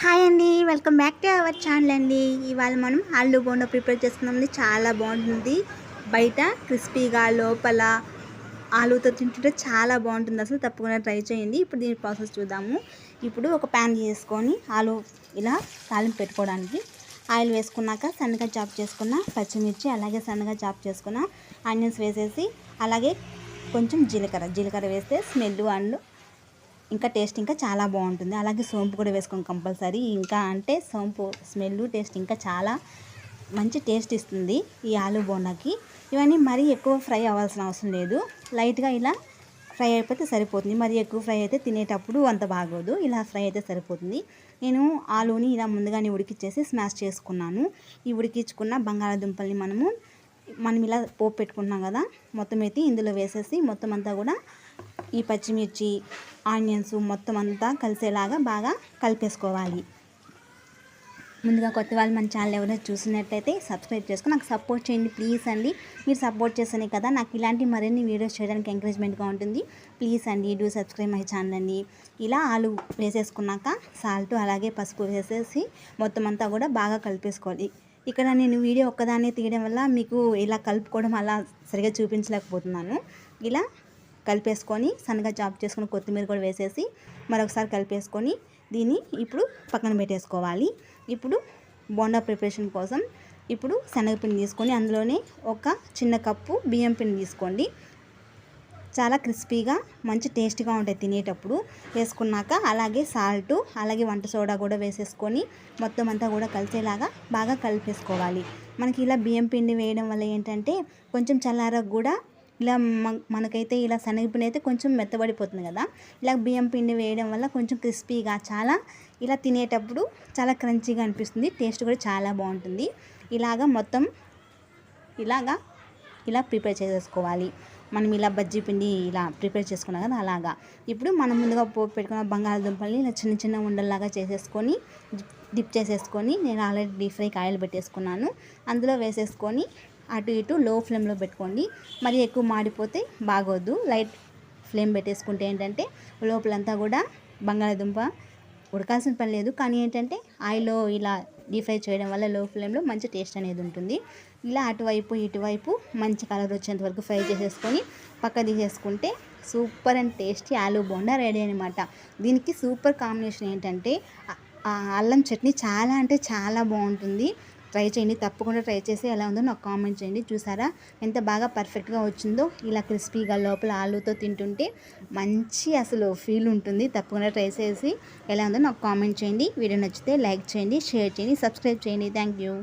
Hi అండి welcome back to our channel అండి. ఇవాళ మనం ఆలు బోండా ప్రిపేర్ చేసుకున్నాం చాలా బాగుంటుంది. బయట క్రిస్పీగా లోపల ఆలుతో తింటుంటే చాలా బాగుంటుంది. అసలు తప్పకుండా ట్రై చేయండి. ఇప్పుడు దీని ప్రాసెస్ చూద్దాము. ఇప్పుడు ఒక ప్యాన్ చేసుకొని ఆలు ఇలా తాలింపు పెట్టుకోవడానికి ఆయిల్ వేసుకున్నాక సన్నగా చాప్ చేసుకున్న పచ్చిమిర్చి అలాగే సన్నగా చాప్ చేసుకున్న ఆనియన్స్ వేసేసి అలాగే కొంచెం జీలకర్ర. జీలకర్ర వేస్తే స్మెల్ అండ్ ఇంకా టేస్ట్ ఇంకా చాలా బాగుంటుంది. అలాగే సోంపు కూడా వేసుకోండి కంపల్సరీ. ఇంకా అంటే సోంపు స్మెల్ టేస్ట్ ఇంకా చాలా మంచి టేస్ట్ ఇస్తుంది ఈ ఆలు బోండాకి. ఇవన్నీ మరీ ఎక్కువ ఫ్రై అవ్వాల్సిన అవసరం లేదు. లైట్గా ఇలా ఫ్రై అయిపోతే సరిపోతుంది. మరి ఎక్కువ ఫ్రై అయితే తినేటప్పుడు అంత బాగోదు. ఇలా ఫ్రై అయితే సరిపోతుంది. నేను ఆలుని ఇలా ముందుగానే ఉడికిచ్చేసి స్మాష్ చేసుకున్నాను. ఈ ఉడికించుకున్న బంగాళాదుంపల్ని మనము మనం ఇలా పోపు పెట్టుకున్నాం కదా మొత్తం అయితే ఇందులో వేసేసి మొత్తం అంతా కూడా ఈ పచ్చిమిర్చి ఆనియన్స్ మొత్తం అంతా కలిసేలాగా బాగా కలిపేసుకోవాలి. ముందుగా కొత్త వాళ్ళు మన ఛానల్ ఎవరైనా చూసినట్టయితే సబ్స్క్రైబ్ చేసుకుని నాకు సపోర్ట్ చేయండి. ప్లీజ్ అండి. మీరు సపోర్ట్ చేస్తేనే కదా నాకు ఇలాంటి మరిన్ని వీడియోస్ చేయడానికి ఎంకరేజ్మెంట్గా ఉంటుంది. ప్లీజ్ అండి డూ సబ్స్క్రైబ్ మై ఛానల్ అండి. ఇలా ఆలు వేసేసుకున్నాక సాల్ట్ అలాగే పసుపు వేసేసి మొత్తం అంతా కూడా బాగా కలిపేసుకోవాలి. ఇక్కడ నేను వీడియో ఒక్కదాన్ని తీయడం వల్ల మీకు ఇలా కలుపుకోవడం అలా సరిగా చూపించలేకపోతున్నాను. ఇలా కలిపేసుకొని సన్నగా చాప్ చేసుకుని కొత్తిమీర కూడా వేసేసి మరొకసారి కలిపేసుకొని దీన్ని ఇప్పుడు పక్కన పెట్టేసుకోవాలి. ఇప్పుడు బోండా ప్రిపరేషన్ కోసం ఇప్పుడు శనగపిండి తీసుకొని అందులోనే ఒక చిన్న కప్పు బియ్యం పిండి తీసుకోండి. చాలా క్రిస్పీగా మంచి టేస్ట్గా ఉంటాయి తినేటప్పుడు. వేసుకున్నాక అలాగే సాల్ట్ అలాగే వంట సోడా కూడా వేసేసుకొని మొత్తం అంతా కూడా కలిసేలాగా బాగా కలిపేసుకోవాలి. మనకి ఇలా బియ్యం పిండి వేయడం వల్ల ఏంటంటే కొంచెం చల్లారకు కూడా ఇలా మనకైతే ఇలా శనగపిండి అయితే కొంచెం మెత్తబడిపోతుంది కదా. ఇలా బియ్యం పిండి వేయడం వల్ల కొంచెం క్రిస్పీగా చాలా ఇలా తినేటప్పుడు చాలా క్రంచీగా అనిపిస్తుంది. టేస్ట్ కూడా చాలా బాగుంటుంది. ఇలాగా మొత్తం ఇలాగా ఇలా ప్రిపేర్ చేసేసుకోవాలి. మనం ఇలా బజ్జీ పిండి ఇలా ప్రిపేర్ చేసుకున్నాం కదా అలాగా. ఇప్పుడు మనం ముందుగా పోపు పెట్టుకున్న బంగాళదుంపల్ని ఇలా చిన్న చిన్న ఉండల్లాగా చేసేసుకొని డిప్ చేసేసుకొని నేను ఆల్రెడీ డీప్ ఫ్రైకి ఆయిల్ పెట్టేసుకున్నాను. అందులో వేసేసుకొని అటు ఇటు లో ఫ్లేమ్లో పెట్టుకోండి. మరి ఎక్కువ మాడిపోతే బాగోద్దు లైట్ ఫ్లేమ్ పెట్టేసుకుంటే ఏంటంటే లోపలంతా కూడా బంగాళాదుంప ఉడకాల్సిన పని లేదు. కానీ ఏంటంటే ఆయిల్లో ఇలా డీప్ ఫ్రై చేయడం వల్ల లో ఫ్లేమ్లో మంచి టేస్ట్ అనేది ఉంటుంది. ఇలా అటువైపు ఇటువైపు మంచి కలర్ వచ్చేంత వరకు ఫ్రై చేసేసుకొని పక్క తీసేసుకుంటే super and tasty aloo bonda ready అనమాట దీనికి సూపర్ కాంబినేషన్ ఏంటంటే అల్లం చట్నీ చాలా అంటే చాలా బాగుంటుంది. ట్రై చేయండి. తప్పకుండా ట్రై చేసి ఎలా ఉందో నాకు కామెంట్ చేయండి. చూసారా? ఎంత బాగా పర్ఫెక్ట్గా వచ్చిందో. ఇలా క్రిస్పీగా లోపల ఆలుతో తింటుంటే మంచి అసలు ఫీల్ ఉంటుంది. తప్పకుండా ట్రై చేసి ఎలా ఉందో నాకు కామెంట్ చేయండి. వీడియో నచ్చితే లైక్ చేయండి షేర్ చేయండి సబ్స్క్రైబ్ చేయండి. Thank you